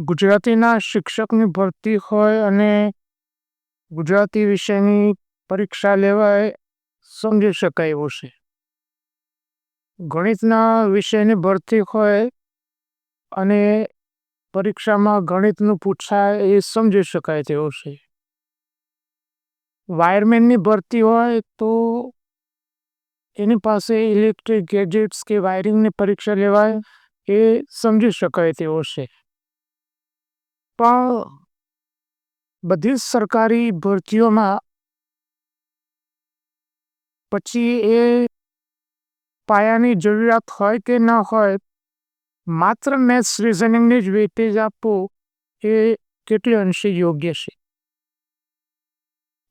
ગુજરાતીના શિક્ષકની ભરતી હોય અને ગુજરાતી વિષયની પરીક્ષા લેવાય સમજી શકાય એવું છે. ગણિતના વિષયની ભરતી હોય અને પરીક્ષામાં ગણિતનું પૂછાય એ સમજી શકાય તેવું છે. વાયરમેનની ભરતી હોય તો એની પાસે ઇલેક્ટ્રિક ગેજેટ્સ કે વાયરિંગની પરીક્ષા લેવાય એ સમજી શકાય તેવો છે. પણ બધી જ સરકારી ભરતીઓમાં પછી એ પાયાની જરૂરિયાત હોય કે ન હોય, માત્ર મેથ્સ રિઝનિંગને જ વેટેજ આપવું એ કેટલી અંશે યોગ્ય છે?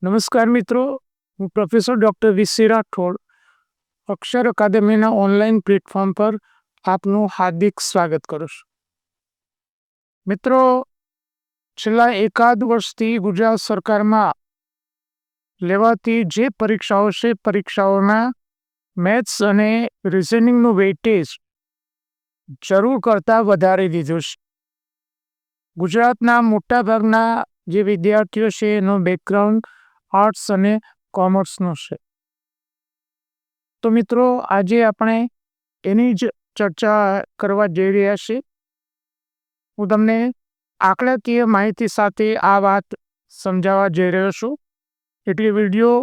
નમસ્કાર મિત્રો, હું professor doctor VC Rathod, Akshar અકાદમીના online platform પર આપનું હાર્દિક સ્વાગત કરું છું. મિત્રો છેલ્લા એકાદ વર્ષથી ગુજરાત સરકારમાં લેવાતી જે પરીક્ષાઓ છે, પરીક્ષાઓના મેથ્સ અને રિઝનિંગનું વેઇટેજ જરૂર કરતાં વધારી દીધું છે. ગુજરાતના મોટાભાગના જે વિદ્યાર્થીઓ છે, એનો બેકગ્રાઉન્ડ આર્ટ્સ અને કોમર્સનો છે. તો મિત્રો, આજે આપણે એની જ ચર્ચા કરવા જઈ રહ્યા છીએ. હું તમને આંકડાકીય માહિતી સાથે આ વાત સમજાવવા જઈ રહ્યો છું. એટલે વીડિયો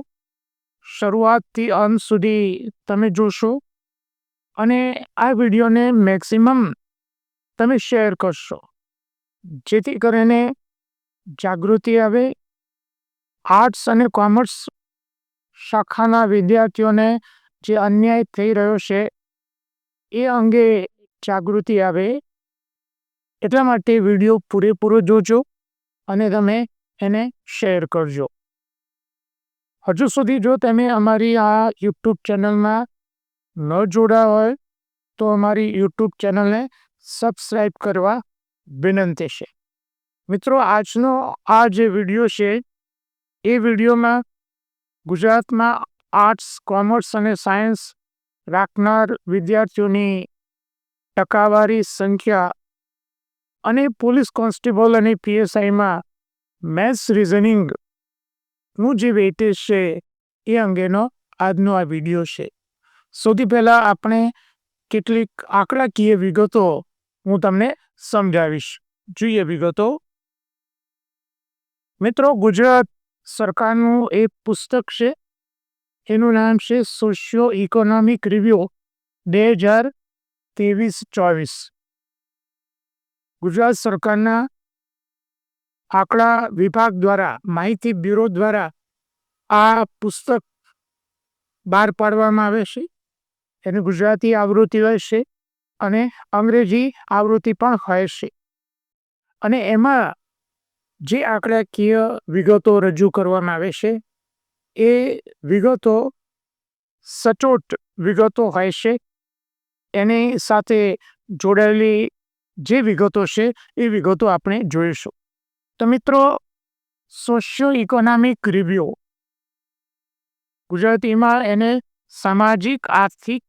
શરૂઆતથી અંત સુધી તમે જોશો અને આ વિડીયોને મેક્સિમમ તમે શેર કરશો. જેથી કરીને જાગૃતિ આવે. આર્ટ્સ અને કોમર્સ શાખાના વિદ્યાર્થીઓને જે અન્યાય થઈ રહ્યો છે, એ અંગે જાગૃતિ આવે. એટલા માટે વીડિયો પૂરેપૂરો જોજો અને તમે એને શેર કરજો. હજુ સુધી જો તમે અમારી આ યુટ્યુબ ચેનલમાં ન જોડા હોય, તો અમારી યુટ્યુબ ચેનલને સબસ્ક્રાઈબ કરવા વિનંતી છે. મિત્રો, આજનો આ જે વીડિયો છે, એ વિડીયોમાં ગુજરાતમાં આર્ટ્સ, કોમર્સ અને સાયન્સ રાખનાર વિદ્યાર્થીઓની ટકાવારી સંખ્યા અને પોલીસ કોન્સ્ટેબલ અને પીએસઆઈમાં મેથ્સ રિઝનિંગનું જે વેટેજ છે એ અંગેનો આજનો આ વીડિયો છે. સૌથી પહેલાં આપણે કેટલીક આંકડાકીય વિગતો હું તમને સમજાવીશ. જોઈએ વિગતો. મિત્રો, ગુજરાત સરકારનું એક પુસ્તક છે. એનું નામ છે સોશિયો ઇકોનોમિક રિવ્યુ બે હજાર ત્રેવીસ ચોવીસ. ગુજરાત સરકારના આંકડા વિભાગ દ્વારા, માહિતી બ્યુરો દ્વારા આ પુસ્તક બહાર પાડવામાં આવે છે. એની ગુજરાતી આવૃત્તિ હોય છે અને અંગ્રેજી આવૃત્તિ પણ હોય છે. અને એમાં જે આંકડાકીય વિગતો રજૂ કરવામાં આવે છે, એ વિગતો સચોટ વિગતો હોય છે. એની સાથે જોડાયેલી જે વિગતો છે એ વિગતો આપણે જોઈશું. તો મિત્રો, સોશિયો ઇકોનોમિક રિવ્યુ. ગુજરાતીમાં એને સામાજિક આર્થિક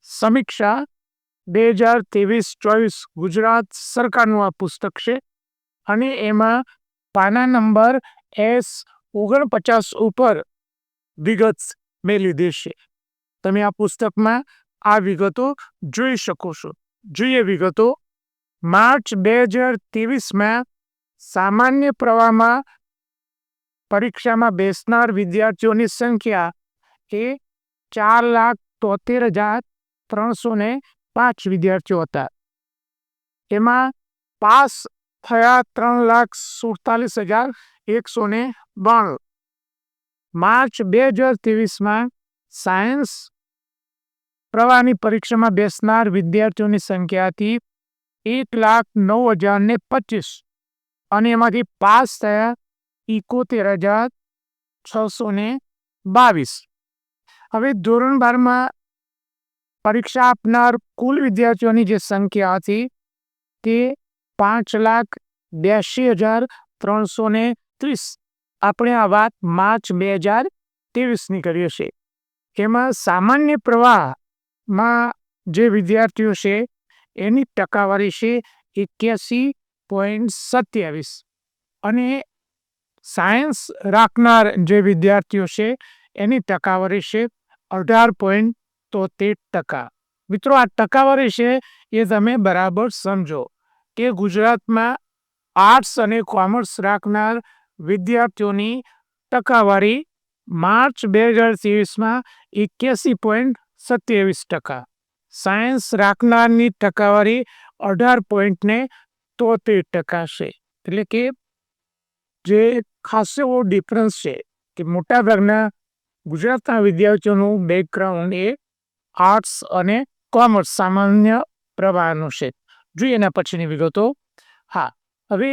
સમીક્ષા બે હજાર ત્રેવીસ ચોવીસ ગુજરાત સરકારનું આ પુસ્તક છે અને એમાં પાના નંબર એસ ઓગણપચાસ ઉપર વિગત મેં લીધી છે. તમે આ પુસ્તકમાં આ વિગતો જોઈ શકો છો. જોઈએ વિગતો. માર્ચ બે હજાર ત્રેવીસમાં સામાન્ય પ્રવાહમાં પરીક્ષામાં બેસનાર વિદ્યાર્થીઓની સંખ્યા એ ચાર લાખ તોતેર હજાર ત્રણસો ને પાંચ વિદ્યાર્થીઓ હતા. એમાં પાસ થયા ત્રણ લાખ સુડતાલીસ હજાર એકસો ને બાણું. માર્ચ બે હજાર ત્રેવીસમાં સાયન્સ પ્રવાહની પરીક્ષામાં બેસનાર વિદ્યાર્થીઓની સંખ્યા હતી એક લાખ નવ હજાર ને પચીસ. અને એમાંથી પાસ થયા ઇકોતેર હજાર છસો ને બાવીસ. હવે ધોરણ બારમાં પરીક્ષા આપનાર કુલ વિદ્યાર્થીઓની જે સંખ્યા હતી તે પાંચ લાખ બ્યાસી હજાર ત્રણસો ને ત્રીસ. આપણે આ વાત માર્ચ બે હજાર ત્રેવીસની કરીએ છીએ. એમાં સામાન્ય પ્રવાહમાં જે વિદ્યાર્થીઓ છે એની ટકાવારી છે એક્યાસી પોઈન્ટ સત્યાવીસ. અને સાયન્સ રાખનાર જે વિદ્યાર્થીઓ છે, એની ટકાવારી છે અઢાર પોઈન્ટ તોતેર ટકા. મિત્રો, આ ટકાવારી છે એ તમે બરાબર સમજો કે ગુજરાતમાં આર્ટ્સ અને કોમર્સ રાખનાર વિદ્યાર્થીઓની ટકાવારી માર્ચ બે હજાર ત્રેવીસમાં એક્યાસી પોઈન્ટ સત્યાવીસ ટકા. સાયન્સ રાખનારની ટકાવારી અઢાર પોઈન્ટને તોતેર ટકા છે. એટલે કે જે ખાસ એવો ડિફરન્સ છે કે મોટાભાગના ગુજરાતના વિદ્યાર્થીઓનું બેકગ્રાઉન્ડ એ આર્ટ્સ અને કોમર્સ સામાન્ય પ્રવાહનું છે. જોઈએ એના પછીની વિગતો, હા, હવે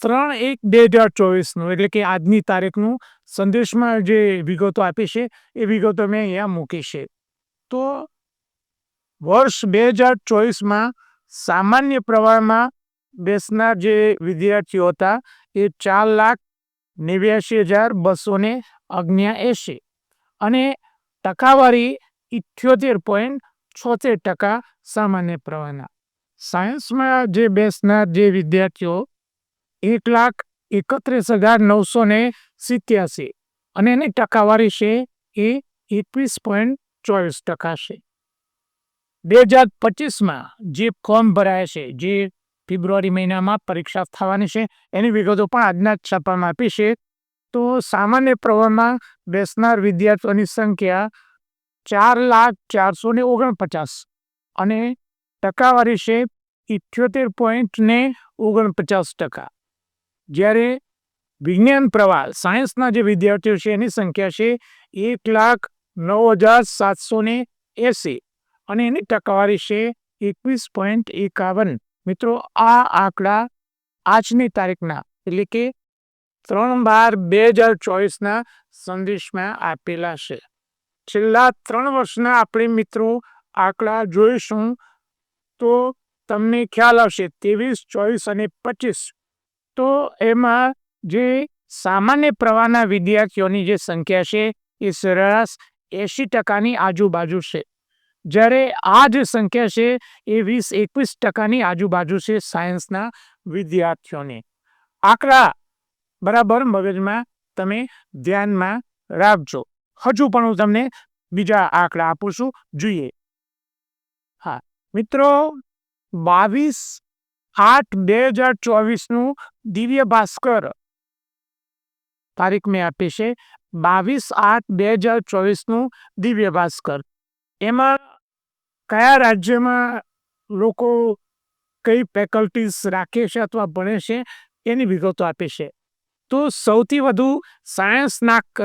ત્રણ એક બે હજાર ચોવીસનું એટલે કે આજની તારીખનું સંદેશમાં જે વિગતો આપી છે, એ વિગતો મેં અહીંયા મૂકી છે. તો વર્ષ બે હજાર ચોવીસમાં સામાન્ય પ્રવાહમાં બેસનાર જે વિદ્યાર્થીઓ હતા, એ ચાર લાખ નેવ્યાસી હજાર બસો ને એંશી અને ટકાવારી ઇઠ્યોતેર પોઈન્ટ છોતેર ટકા સામાન્ય પ્રવાહના. સાયન્સમાં જે બેસનાર જે વિદ્યાર્થીઓ, એક લાખ એકત્રીસ હજાર નવસો ને સિત્યાસી અને એની ટકાવારી છે એ એકવીસ પોઈન્ટ ચોવીસ ટકા છે. બે હજાર પચીસમાં જે ફોર્મ ભરાય છે. જે ફેબ્રુઆરી મહિનામાં પરીક્ષા થવાની છે. એની વિગતો પણ આજના છાપામાં આપી છે. તો સામાન્ય પ્રવાહમાં બેસનાર વિદ્યાર્થીઓની સંખ્યા ચાર લાખ ચારસો ને ઓગણપચાસ અને ટકાવારી છે ઇઠ્યોતેર પોઈન્ટ ને ઓગણપચાસ ટકા. જ્યારે વિજ્ઞાન પ્રવાહ, સાયન્સના જે વિદ્યાર્થીઓ છે એની સંખ્યા છે એક લાખ નવ હજાર સાતસો ને એંસી. અને એની ટકાવારી છે એકવીસ પોઈન્ટ એકાવન. મિત્રો, આ આંકડા આજની તારીખના, એટલે કે ત્રણ બાર બે હજાર ચોવીસના સંદેશમાં આપેલા છે. છેલ્લા ત્રણ વર્ષના આપણે મિત્રો આંકડા જોઈશું તો તમને ખ્યાલ આવશે ત્રેવીસ, ચોવીસ અને પચીસ. તો એમાં જે સામાન્ય પ્રવાહના વિદ્યાર્થીઓની જે સંખ્યા છે એ સરેરાશ એંશી ટકાની આજુબાજુ છે. જ્યારે આ જે સંખ્યા છે એ વીસ, એકવીસ ટકાની આજુબાજુ છે સાયન્સના વિદ્યાર્થીઓની. આંકડા બરાબર મગજમાં તમે ધ્યાનમાં રાખજો. હજુ પણ હું તમને બીજા આંકડા આપું છું. જોઈએ. હા, મિત્રો, બાવીસ આઠ બે હજાર ચોવીસનું દિવ્ય ભાસ્કર તારીખ મેં આપી છે. બાવીસ આઠ બે હજાર ચોવીસનું દિવ્ય ભાસ્કર. એમાં કયા રાજ્યમાં લોકો કઈ ફેકલ્ટીઝ રાખે છે અથવા ભણે છે એની વિગતો આપે છે? તો સૌથી વધુ સાયન્સ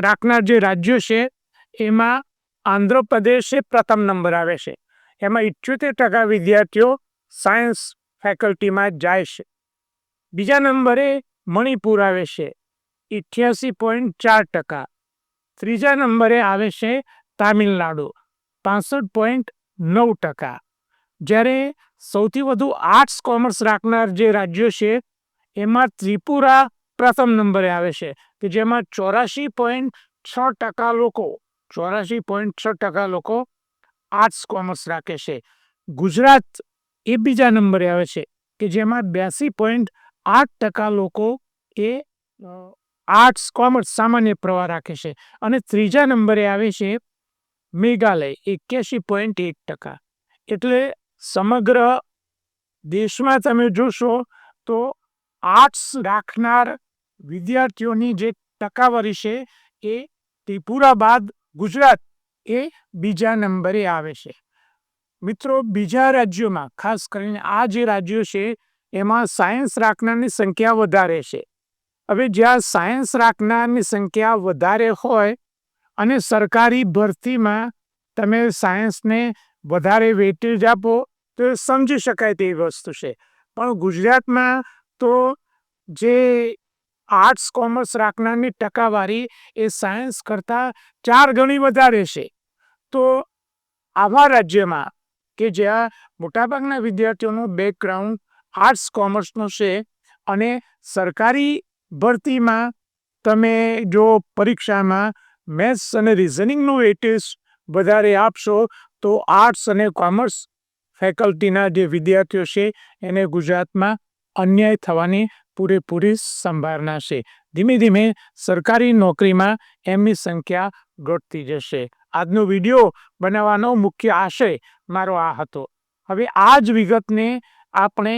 રાખનાર જે રાજ્યો છે, એમાં આંધ્રપ્રદેશે પ્રથમ નંબર આવે છે. એમાં ઇઠ્યોતેર ટકા વિદ્યાર્થીઓ સાયન્સ ફેકલ્ટીમાં જાય છે. બીજા નંબરે મણિપુર આવે છે, ઇઠ્યાસી પોઈન્ટ ચાર ટકા. ત્રીજા નંબરે આવે છે તામિલનાડુ, પાસઠ પોઈન્ટ નવ ટકા. જ્યારે સૌથી વધુ આર્ટ્સ કોમર્સ રાખનાર જે રાજ્યો છે, એમાં ત્રિપુરા પ્રથમ નંબરે આવે છે, કે જેમાં ચોરાશી પોઈન્ટ છ ટકા લોકો, ચોરાશી પોઈન્ટ છ ટકા લોકો આર્ટ્સ કોમર્સ રાખે છે. ગુજરાત એ બીજા નંબરે આવે છે, કે જેમાં બ્યાસી પોઈન્ટ આઠ ટકા લોકો એ આર્ટ્સ કોમર્સ સામાન્ય પ્રવાહ રાખે છે. અને ત્રીજા નંબરે આવે છે મેઘાલય એક્યાસી પોઈન્ટ એક ટકા. એટલે સમગ્ર દેશમાં તમે જોશો તો આર્ટ્સ રાખનાર વિદ્યાર્થીઓની જે ટકાવારી છે એ ત્રિપુરા બાદ ગુજરાત એ બીજા નંબરે આવે છે. મિત્રો, બીજા રાજ્યોમાં, ખાસ કરીને આ જે રાજ્યો છે, એમાં સાયન્સ રાખનારની સંખ્યા વધારે છે. હવે જ્યાં સાયન્સ રાખનારની સંખ્યા વધારે હોય અને સરકારી ભરતીમાં તમે સાયન્સને વધારે વેટેજ આપો તો સમજી શકાય તેવી વસ્તુ છે. પણ ગુજરાતમાં તો જે આર્ટ્સ, કોમર્સ રાખનારની ટકાવારી એ સાયન્સ કરતાં ચાર ગણી વધારે છે. તો આવા રાજ્યમાં કે જ્યાં મોટાભાગના વિદ્યાર્થીઓનું બેકગ્રાઉન્ડ આર્ટ્સ, કોમર્સનો છે અને સરકારી ભરતીમાં તમે જો પરીક્ષામાં મેથ્સ અને રિઝનિંગનું વેટેજ વધારે આપશો તો આર્ટ્સ અને કોમર્સ ફેકલ્ટીના જે વિદ્યાર્થીઓ છે, એને ગુજરાતમાં અન્યાય થવાની પૂરેપૂરી સંભાવના છે. ધીમે ધીમે સરકારી નોકરીમાં એમની સંખ્યા ઘટતી જશે. આજનો વીડિયો બનાવવાનો મુખ્ય આશય મારો આ હતો. હવે આ જ વિગતને આપણે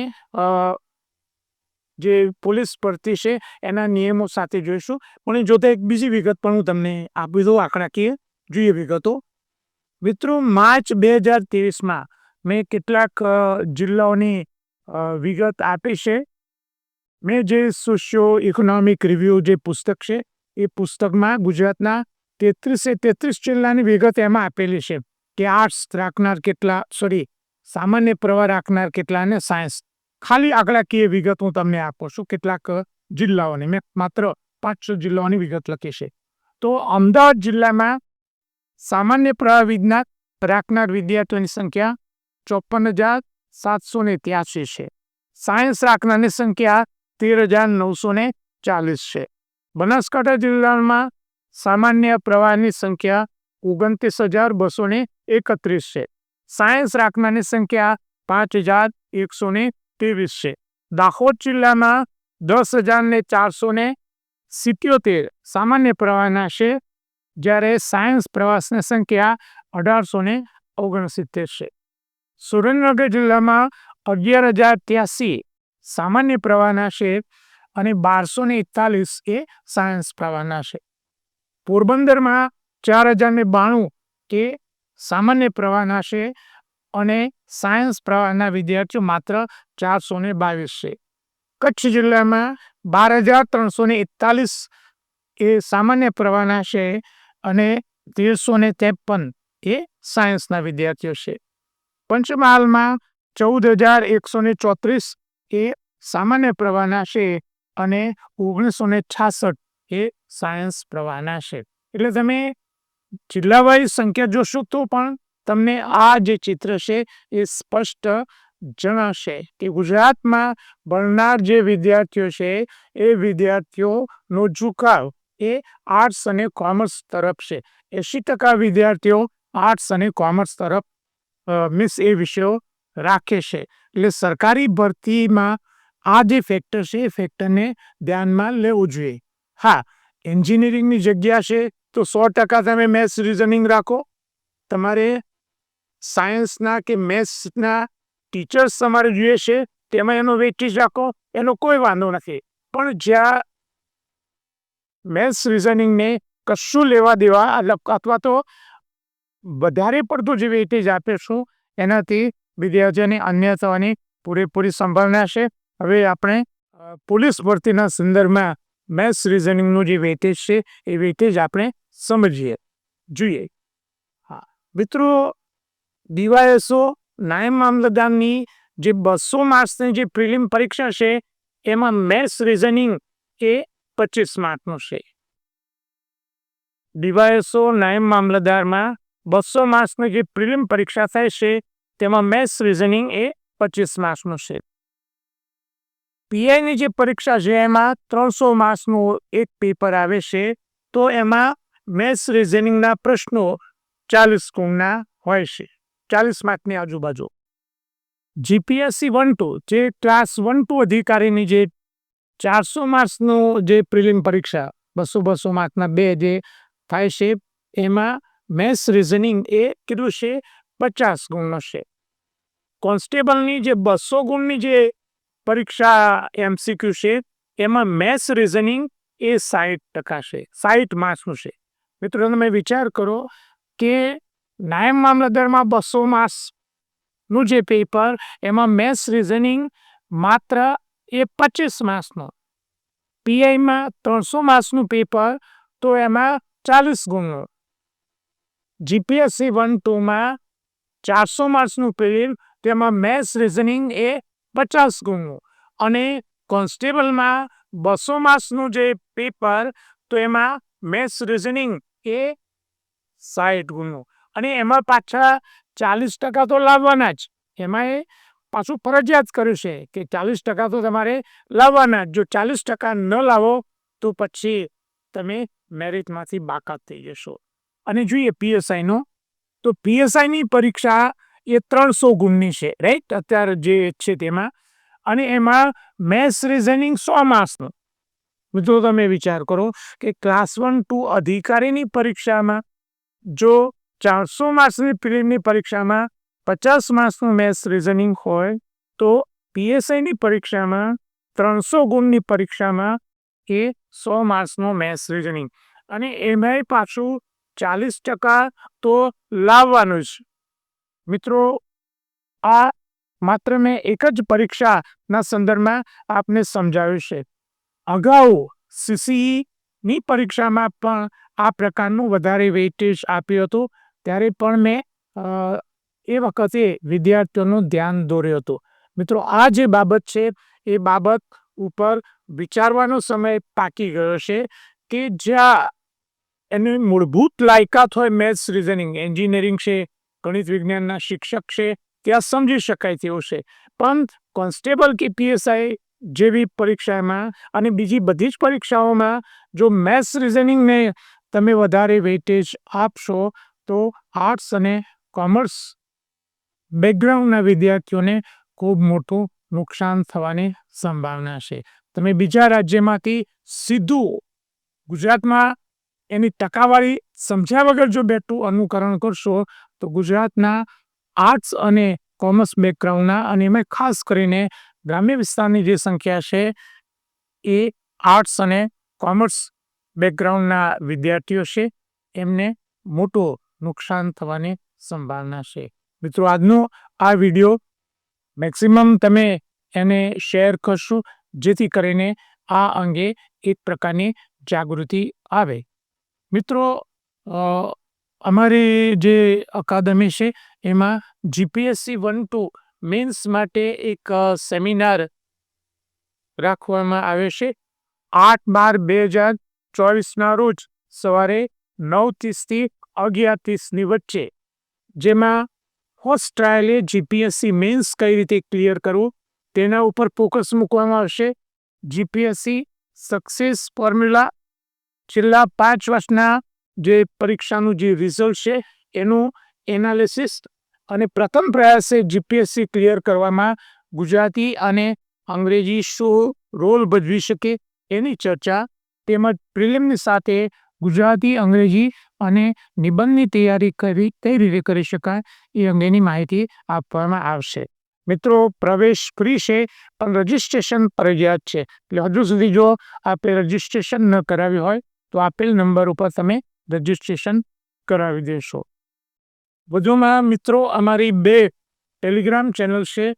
જે પોલીસ ભરતી છે, એના નિયમો સાથે જોઈશું. પણ જોતા એક બીજી વિગત પણ હું તમને આપી દઉં આંકડાકીય જોઈએ વિગતો. મિત્રો, માર્ચ બે હજાર ત્રેવીસમાં મેં કેટલાક જિલ્લાઓની વિગત આપી છે. મેં જે સોશિયો ઇકોનોમિક રિવ્યૂ જે પુસ્તક છે, એ પુસ્તકમાં ગુજરાતના તેત્રીસે તેત્રીસ જિલ્લાની વિગત એમાં આપેલી છે કે આર્ટ્સ રાખનાર કેટલા, સોરી, સામાન્ય પ્રવાહ રાખનાર કેટલા અને સાયન્સ ખાલી આંકડાકીય વિગત હું તમને આપું છું. કેટલાક જિલ્લાઓની મેં માત્ર પાંચસો જિલ્લાઓની વિગત લખી છે. તો અમદાવાદ જિલ્લામાં સામાન્ય પ્રવાહ વિજ્ઞાન રાખનાર વિદ્યાર્થીઓની સંખ્યા ચોપન હજાર સાતસો ને ત્યાસી છે. સાયન્સ રાખનારની સંખ્યા તેર હજાર નવસો ને ચાલીસ છે. બનાસકાંઠા જિલ્લામાં સામાન્ય પ્રવાહની સંખ્યા ઓગણત્રીસ હજાર બસો ને એકત્રીસ છે. સાયન્સ રાખનારની સંખ્યા પાંચ હજાર એકસો ને ત્રેવીસ છે. દાહોદ જિલ્લામાં દસ હજાર ને ચારસો ને સિત્યોતેર સામાન્ય પ્રવાહના છે, જ્યારે સાયન્સ પ્રવાસની સંખ્યા અઢારસો ને ઓગણસિત્તેર છે. સુરેન્દ્રનગર જિલ્લામાં અગિયાર હજાર ત્યાસી સામાન્ય પ્રવાહના છે અને બારસો ને એકતાલીસ એ સાયન્સ પ્રવાહના છે. પોરબંદરમાં ચાર હજાર ને બાણું એ સામાન્ય પ્રવાહના છે અને સાયન્સ પ્રવાહના વિદ્યાર્થીઓ માત્ર ચારસો ને બાવીસ છે. કચ્છ જિલ્લામાં બાર હજાર ત્રણસો ને એકતાલીસ એ સામાન્ય પ્રવાહના છે અને તેરસો ને ત્રેપન એ સાયન્સના વિદ્યાર્થીઓ છે. પંચમહાલમાં ચૌદ હજાર એકસો ને ચોત્રીસ એ સામાન્ય પ્રવાહના છે અને ઓગણીસો ને છાસઠ એ સાયન્સ પ્રવાહના છે. એટલે તમે જિલ્લા વાઇઝ સંખ્યા જોશો તો પણ તમને આ જે ચિત્ર છે એ સ્પષ્ટ જણાશે કે ગુજરાતમાં ભણનાર જે વિદ્યાર્થીઓ છે, એ વિદ્યાર્થીઓનો ઝુકાવ એ આર્ટ્સ અને કોમર્સ તરફ છે. એંશી ટકા વિદ્યાર્થીઓ આર્ટ્સ અને કોમર્સ તરફ મીન્સ એ વિષયો રાખે છે. એટલે સરકારી ભરતીમાં આ જે ફેક્ટર છે, એ ફેક્ટરને ધ્યાનમાં લેવું જોઈએ. હા એન્જિનિયરિંગની જગ્યા છે તો સો ટકા તમે મેથ્સ રિઝનિંગ રાખો. તમારે સાયન્સના કે મેથ્સના ટીચર્સ તમારે જોઈએ છે, તેમાં એનો વેટેજ રાખો, એનો કોઈ વાંધો નથી. પણ જ્યાં મેથ્સ રિઝનિંગને કશું લેવા દેવા અથવા તો વધારે પડતું જે વેટેજ આપીશું એનાથી વિદ્યાર્થીઓને અન્ય થવાની પૂરેપૂરી સંભાવના છે. હવે આપણે પોલીસ ભરતીના સંદર્ભમાં મેથ્સ રિઝનિંગનું જે વેટેજ છે, એ વેટેજ આપણે સમજીએ, જોઈએ. હા, મિત્રો ડીવાયએસઓ નાયબ મામલતદારની જે બસો માર્ક્સની જે પ્રિલિમ પરીક્ષા છે, એમાં મેથ્સ રિઝનિંગ એ પચીસ માર્કનું છે. ડીવાયએસઓ નાયબ મામલતદારમાં બસો માર્ક્સની જે પ્રિલિમ પરીક્ષા થાય છે, તેમાં મેથ્સ રિઝનિંગ એ પચીસ માર્ક્સનું છે. પીઆઈની જે પરીક્ષા છે, એમાં ત્રણસો માર્ક્સનું એક પેપર આવે છે, તો એમાં મેથ્સ રિઝનિંગના પ્રશ્નો ચાલીસ ગુણના હોય છે. ચાલીસ માર્કની આજુબાજુ. જીપીએસસી વન ટુ, જે ક્લાસ વન ટુ અધિકારીની જે ચારસો માર્ક્સનું જે પ્રિલિમ પરીક્ષા, બસો બસો માર્કના બે જે થાય છે, એમાં મેથ્સ રિઝનિંગ એ કીધું છે? પચાસ ગુણનો છે. કોન્સ્ટેબલની જે બસો ગુણની જે પરીક્ષા એમસીક્યુ છે, એમાં મેથ્સ રિઝનિંગ એ સાહીઠ ટકા છે સાહીઠ માર્ક્સનું છે. મિત્રો, તમે વિચાર કરો કે નાયબ મામલતદારમાં બસો માસનું જે પેપર એમાં મેથ્સ રિઝનિંગ માત્ર એ પચીસ માસનો. પીઆઈમાં ત્રણસો માસનું પેપર તો એમાં ચાલીસ ગુણો. જીપીએસસી વન ટુમાં ચારસો માર્ક્સનું પેપર તેમાં મેથ્સ રિઝનિંગ એ પચાસ ગુણો. અને કોન્સ્ટેબલમાં બસો માર્ક્સનું જે પેપર તો એમાં મેથ્સ રિઝનિંગ એ સાઠ ગુણનું અને એમાં પાછા ચાલીસ ટકા તો લાવવાના જ. એમાં એ પાછું ફરજિયાત કર્યું છે કે ચાલીસ ટકા તો તમારે લાવવાના જ. જો ચાલીસ ટકા ન લાવો, તો પછી તમે મેરિટમાંથી બાકાત થઈ જશો. અને જોઈએ પીએસઆઈનો તો પીએસઆઈની પરીક્ષા એ ત્રણસો ગુણની છે, રાઈટ? અત્યારે જે છે તેમાં. અને એમાં મેથ્સ રિઝનિંગ સો માર્ક્સનું. મિત્રો, તમે વિચાર કરો કે ક્લાસ વન ટુ અધિકારીની પરીક્ષામાં જો ચારસો માર્ક્સની પ્રિલિમની પરીક્ષામાં પચાસ માર્ક્સનું મેથ્સ રિઝનિંગ હોય, તો પીએસઆઈની પરીક્ષામાં ત્રણસો ગુણની પરીક્ષામાં એ સો માર્ક્સનું મેથ્સ રિઝનિંગ. અને એમાંય પાછું ચાલીસ ટકા તો લાવવાનું જ. મિત્રો, આ માત્ર મેં એક જ પરીક્ષાના સંદર્ભમાં આપને સમજાવ્યું છે. અગાઉ સીસીઈની પરીક્ષામાં પણ આ પ્રકારનું વધારે વેઇટેજ આપ્યું હતું. ત્યારે પણ મેં એ વખતે વિદ્યાર્થીઓનું ધ્યાન દોર્યું હતું. મિત્રો, આ જે બાબત છે, એ બાબત ઉપર વિચારવાનો સમય પાકી ગયો છે કે જ્યાં એની મૂળભૂત લાયકાત હોય, મેથ્સ, રિઝનિંગ, એન્જિનિયરિંગ છે, ગણિત વિજ્ઞાનના શિક્ષક છે, ત્યાં સમજી શકાય તેવું છે. પણ કોન્સ્ટેબલ કે પીએસઆઈ જેવી પરીક્ષામાં અને બીજી બધી જ પરીક્ષાઓમાં જો મેથ્સ, રિઝનિંગને તમે વધારે વેઇટેજ આપશો તો આર્ટ્સ અને કોમર્સ બેકગ્રાઉન્ડના વિદ્યાર્થીઓને ખૂબ મોટું નુકસાન થવાની સંભાવના છે. તમે બીજા રાજ્યમાંથી સીધું ગુજરાતમાં એની ટકાવારી સમજ્યા વગર જો બેઠું અનુકરણ કરશો, તો ગુજરાતના આર્ટ્સ અને કોમર્સ બેકગ્રાઉન્ડના અને એમાં ખાસ કરીને ગ્રામ્ય વિસ્તારની જે સંખ્યા છે, એ આર્ટ્સ અને કોમર્સ બેકગ્રાઉન્ડના વિદ્યાર્થીઓ છે. એમને મોટું નુકસાન થવાની સંભાવના છે. મિત્રો, આજનો આ વીડિયો મેક્સિમમ તમે એને શેર કરશો, જેથી કરીને આ અંગે એક પ્રકારની જાગૃતિ આવે. મિત્રો અમારી જે અકાદમી છે, એમાં જીપીએસસી વન ટુ મેન્સ માટે એક સેમિનાર રાખવામાં આવે છે. આઠ બાર બે હજાર ચોવીસના રોજ સવારે નવ ત્રીસથી અગિયાર ત્રીસની વચ્ચે, જેમાં ફર્સ્ટ ટ્રાયલે જીપીએસસી મેન્સ કઈ રીતે ક્લિયર કરવું, તેના ઉપર ફોકસ મૂકવામાં આવશે. જીપીએસસી સક્સેસ ફોર્મ્યુલા છેલ્લા પાંચ વર્ષના જે પરીક્ષાનું જે રિઝલ્ટ છે, એનું એનાલિસિસ અને પ્રથમ પ્રયાસે જીપીએસસી ક્લિયર કરવામાં ગુજરાતી અને અંગ્રેજી શું રોલ ભજવી શકે એની ચર્ચા તેમજ પ્રિલિમની સાથે ગુજરાતી અંગ્રેજી અને નિબંધની તૈયારી કરવી કઈ રીતે કરી શકાય, એ અંગેની માહિતી આપવામાં આવશે. મિત્રો, પ્રવેશ ફ્રી છે પણ રજિસ્ટ્રેશન ફરજિયાત છે. એટલે હજુ સુધી જો આપે રજિસ્ટ્રેશન ન કરાવ્યું હોય, તો આપેલ નંબર ઉપર તમે રજિસ્ટ્રેશન કરાવી દેશો. વધુમાં મિત્રો, અમારી બે ટેલિગ્રામ ચેનલ છે,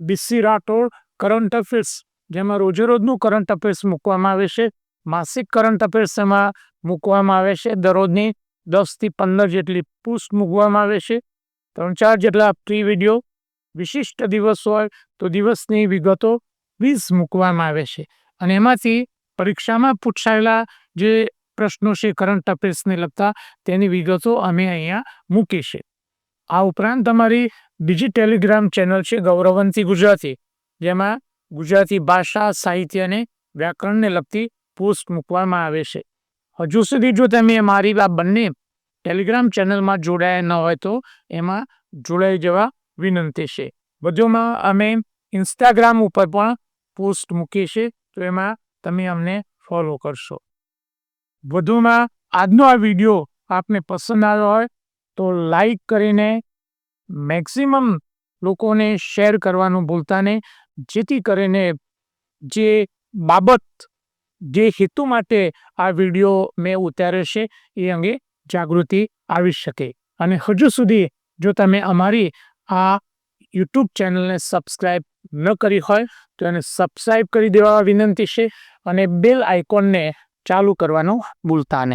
બીસી રાઠોડ, કરંટ અફેર્સ, જેમાં રોજેરોજનું કરંટ અફેર્સ મૂકવામાં આવે છે. માસિક કરંટ અફેર્સમાં મૂકવામાં આવે છે. દરરોજની દસથી પંદર જેટલી પુસ્ત મૂકવામાં આવે છે. ત્રણ ચાર જેટલા પ્રી વીડિયો વિશિષ્ટ દિવસ હોય તો દિવસની વિગતો વીસ મૂકવામાં આવે છે. અને એમાંથી પરીક્ષામાં પૂછાયેલા જે પ્રશ્નો છે કરંટ અફેર્સને લગતા, તેની વિગતો અમે અહીંયા મૂકી છે. આ ઉપરાંત અમારી બીજી ટેલિગ્રામ ચેનલ છે ગૌરવંતી ગુજરાતી, જેમાં ગુજરાતી ભાષા, સાહિત્ય અને વ્યાકરણને લગતી પોસ્ટ મૂકવામાં આવે છે. હજુ સુધી જો તમે મારી આ બંને ટેલિગ્રામ ચેનલમાં જોડાયા ન હોય તો એમાં જોડાઈ જવા વિનંતી છે. વધુમાં અમે ઇન્સ્ટાગ્રામ ઉપર પણ પોસ્ટ મૂકીએ છીએ, તો એમાં તમે અમને ફોલો કરશો. વધુમાં આજનો આ વીડિયો આપને પસંદ આવ્યો હોય તો લાઈક કરીને મેક્સિમમ લોકોને શેર કરવાનું ભૂલતા નહીં. જેથી કરીને જે બાબત જે હેતુ માટે આ વીડિયો મેં ઉતાર્યો છે, એ અંગે જાગૃતિ આવી શકે. અને હજુ સુધી જો તમે અમારી આ યુટ્યુબ ચેનલને સબસ્ક્રાઈબ ન કરી હોય, તો એને સબસ્ક્રાઈબ કરી દેવા વિનંતી છે અને બેલ આઇકોનને ચાલુ કરવાનું ભૂલતા નહીં.